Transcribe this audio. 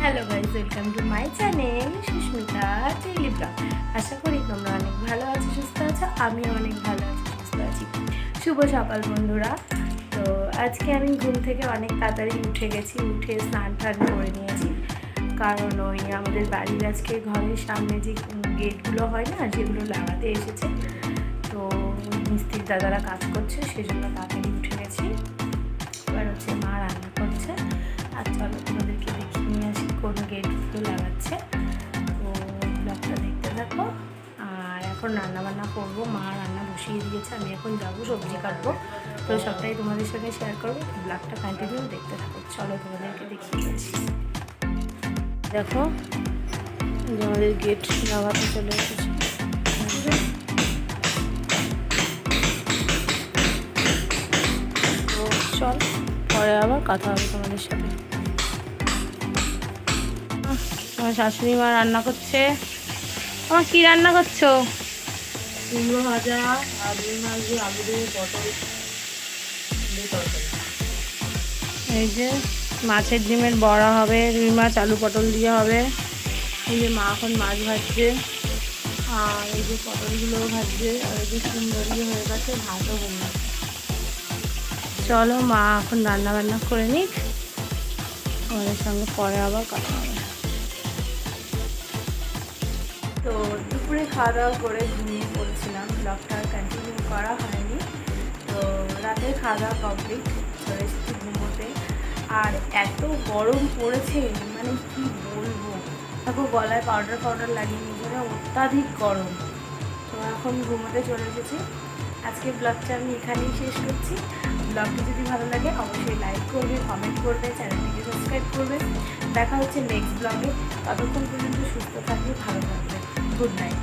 Hello guys welcome to my channel Susmita daily vlog আশা করি তোমরা অনেক ভালো আছো, সুস্থ আছো, আমিও অনেক ভালো আছি, সুস্থ আছি। শুভ সকাল বন্ধুরা। তো আজকে আমি ঘুম থেকে অনেক তাড়াতাড়ি উঠে গেছি, উঠে স্নান টান করে নিয়েছি। কারণ ওই আমাদের বাড়ির আজকে ঘরের সামনে যে গেটগুলো হয় না যেগুলো লাগাতে এসেছে। তো মিস্ত্রির দাদারা কাজ করছে, সেজন্য তাড়াতাড়ি উঠে গেছি। এবার হচ্ছে মা রান্না এখন রান্না বান্না করব, মা রান্না বসিয়ে দিয়েছে, আমি এখন যাব সবজি কাটবো। তো সবটাই তোমাদের সঙ্গে শেয়ার করব ব্লগটা কন্টিনিউ দেখতে থাকো। চলো তোমাদেরকে দেখিয়ে দিয়েছি দেখো, আমাদের গেট লাগাতে চলে এসেছে। তো চল, পরে আবার কথা হবে তোমাদের সাথে। আমার শাশুড়ি মা রান্না করছে। আমার কি রান্না করছ? কুমড়ো ভাজা আর রুই মাছ দিয়ে আলু দিয়ে পটল এই যে মাছের ডিমের বড়া হবে, রুই মাছ, আলু, পটল দিয়ে হবে। এই যে মা এখন মাছ ভাজছে, আর এই যে পটলগুলোও ভাজছে, আর এই যে দিয়ে হয়ে গেছে, ভাতও হয়ে গেছে চলো মা এখন রান্না বান্না করে নিক আমাদের সঙ্গে পরে আবার কথা হবে। খাওয়া দাওয়া করে ঘুমিয়ে পড়েছিলাম। ব্লগটা কন্টিনিউ করা হয়নি। তো রাতের খাওয়া দাওয়া কমপ্লিট চলে এসেছি ঘুমোতে। আর এত গরম পড়েছে মানে কি বলব? দেখো, গলায় পাউডার পাউডার লাগিয়ে নিজেরা অত্যাধিক গরম। তো এখন ঘুমোতে চলে এসেছি। আজকে ব্লগটা আমি এখানেই শেষ করছি। ব্লগটি যদি ভালো লাগে, অবশ্যই লাইক করবে কমেন্ট করবে চ্যানেলটিকে সাবস্ক্রাইব করবে। দেখা হচ্ছে নেক্সট ব্লগে ততক্ষণ পর্যন্ত সুস্থ থাকবে, ভালো থাকবে। Good night